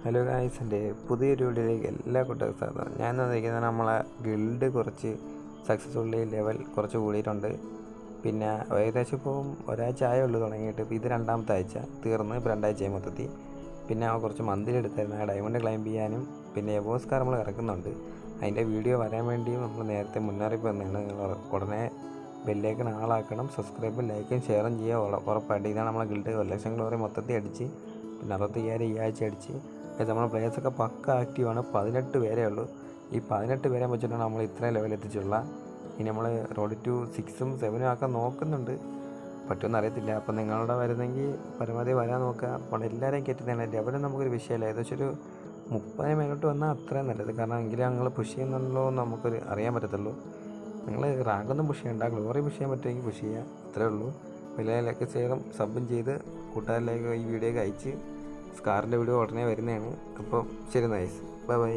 Hello guys എന്റെ പുതിയൊരു വീഡിയോയിലേക്ക് എല്ലാ കൂട്ടർക്കും സ്വാഗതം. ഞാൻ വന്നിരിക്കുന്നത് നമ്മളെ ഗിൽഡ് കുറച്ച് സക്സസ്ഫുള്ളി ലെവൽ കുറച്ച് കൂടിയിട്ടുണ്ട്. പിന്നെ ഏകദേശം ഇപ്പോൾ ഒരാഴ്ച ആയേ ഉള്ളൂ തുടങ്ങിയിട്ട്. ഇത് രണ്ടാമത്തെ ആഴ്ച. തീർന്ന് ഇപ്പോൾ രണ്ടാഴ്ചയായി മൊത്തത്തിൽ. പിന്നെ കുറച്ച് മന്തിലി എടുത്തായിരുന്നു. ആ ഡയമണ്ട് ക്ലൈംബ് ചെയ്യാനും പിന്നെ എബോസ്കാർ നമ്മൾ ഇറക്കുന്നുണ്ട്. അതിന്റെ വീഡിയോ വരാൻ വേണ്ടി നമ്മൾ നേരത്തെ മുന്നറിയിപ്പ് തന്നെയാണ്. നിങ്ങൾ ഉടനെ ബെല്ലേക്കൺ ആളാക്കണം. സബ്സ്ക്രൈബും ലൈക്കും ഷെയറും ചെയ്യുക. ഉറ- ഉറപ്പായിട്ട് ഇതാണ് നമ്മളെ ഗിൽഡ് ലക്ഷം ഗ്ലോറി മൊത്തത്തിൽ അടിച്ച് പിന്നെ അറുപത്തയ്യായിരം ഈ ആഴ്ച അടിച്ച്. നമ്മുടെ പ്ലേയേഴ്സൊക്കെ പക്ക ആക്റ്റീവാണ് പതിനെട്ട് പേരേ ഉള്ളൂ. ഈ പതിനെട്ട് പേരെ വെച്ചിട്ടാണ് നമ്മൾ ഇത്രയും ലെവലിൽ എത്തിച്ചുള്ള. ഇനി നമ്മൾ റോഡ് ടു സിക്സും സെവനും ആക്കാൻ നോക്കുന്നുണ്ട്. പറ്റുമെന്ന് അറിയത്തില്ല. അപ്പം നിങ്ങളുടെ വരുന്നെങ്കിൽ പരമാവധി വരാൻ നോക്കുക. അപ്പോൾ എല്ലാവരെയും കയറ്റുന്നതാണ് ലെവലും നമുക്കൊരു വിഷയമല്ല ഏകദേശം ഒരു മുപ്പത് മേലോട്ട് വന്നാൽ അത്രയും നല്ലത്. കാരണം എങ്കിലും ഞങ്ങൾ പുഷ് ചെയ്യുന്നുണ്ടല്ലോ എന്ന് നമുക്കൊരു അറിയാൻ പറ്റത്തുള്ളൂ. നിങ്ങൾ റാങ്കൊന്നും പുഷ് ചെയ്യണ്ട. ഗ്ലോറി പുഷ് ചെയ്യാൻ പറ്റുമെങ്കിൽ പുഷ് ചെയ്യുക അത്രേ ഉള്ളൂ. വിലയിലൊക്കെ ഷെയറും സബും ചെയ്ത് കൂട്ടുകാരിലേക്ക് ഈ വീഡിയോ അയച്ച് സ്കാറിന്റെ വീഡിയോ ഉടനെ വരുന്നതാണ്. അപ്പം ശരി നൈസ് ബൈ ബൈ